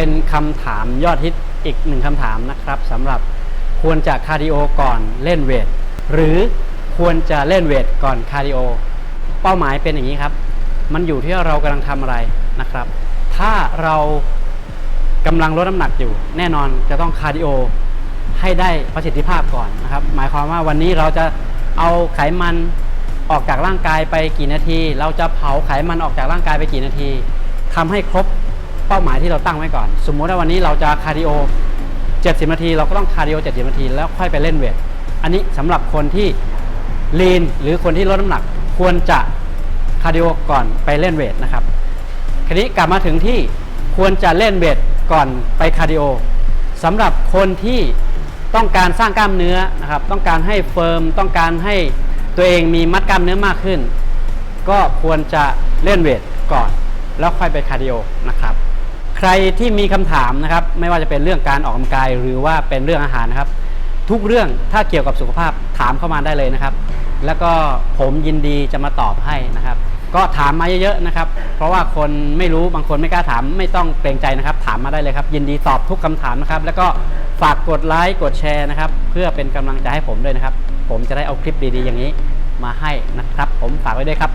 เป็นคำถามยอดฮิตอีกหนึ่งคำถามนะครับสำหรับควรจะคาร์ดิโอก่อนเล่นเวทหรือควรจะเล่นเวทก่อนคาร์ดิโอเป้าหมายเป็นอย่างนี้ครับ มันอยู่ที่เรากำลังทำอะไรนะครับ ถ้าเรากำลังลดน้ำหนักอยู่ แน่นอนจะต้องคาร์ดิโอให้ได้ประสิทธิภาพก่อนนะครับ หมายความว่าวันนี้เราจะเอาไขมันออกจากร่างกายไปกี่นาที เราจะเผาไขมันออกจากร่างกายไปกี่นาทีทำให้ครบ เป้าหมายที่เราตั้งไว้ก่อน สมมุติว่าวันนี้เราจะคาร์ดิโอ 70 นาที เราก็ต้องคาร์ดิโอ 70 นาที แล้วค่อยไปเล่นเวท อันนี้สำหรับคนที่ลีนหรือคนที่ลดน้ำหนักควรจะคาร์ดิโอก่อนไปเล่นเวทนะครับ คราวนี้กลับมาถึงที่ควรจะเล่นเวทก่อนไปคาร์ดิโอสำหรับคนที่ต้องการสร้างกล้ามเนื้อนะครับ ต้องการให้เฟิร์ม ต้องการให้ตัวเองมีมัดกล้ามเนื้อมากขึ้น ก็ควรจะเล่นเวทก่อน แล้วค่อยไปคาร์ดิโอนะครับ ใครที่มีคำถามนะครับ ไม่ว่าจะเป็นเรื่องการออกกำลังกาย หรือว่าเป็นเรื่องอาหารนะครับ ทุกเรื่องถ้าเกี่ยวกับสุขภาพถามเข้ามาได้เลยนะครับ แล้วก็ผมยินดีจะมาตอบให้นะครับ ก็ถามมาเยอะๆนะครับ เพราะว่าคนไม่รู้บางคนไม่กล้าถามไม่ต้องเกรงใจนะครับ ถามมาได้เลยครับ ยินดีตอบทุกคำถามนะครับ แล้วก็ฝากกดไลค์กดแชร์นะครับ เพื่อเป็นกำลังใจให้ผมด้วยนะครับ ผมจะได้เอาคลิปดีๆ อย่างนี้มาให้นะครับ ผมฝากไว้ด้วยครับ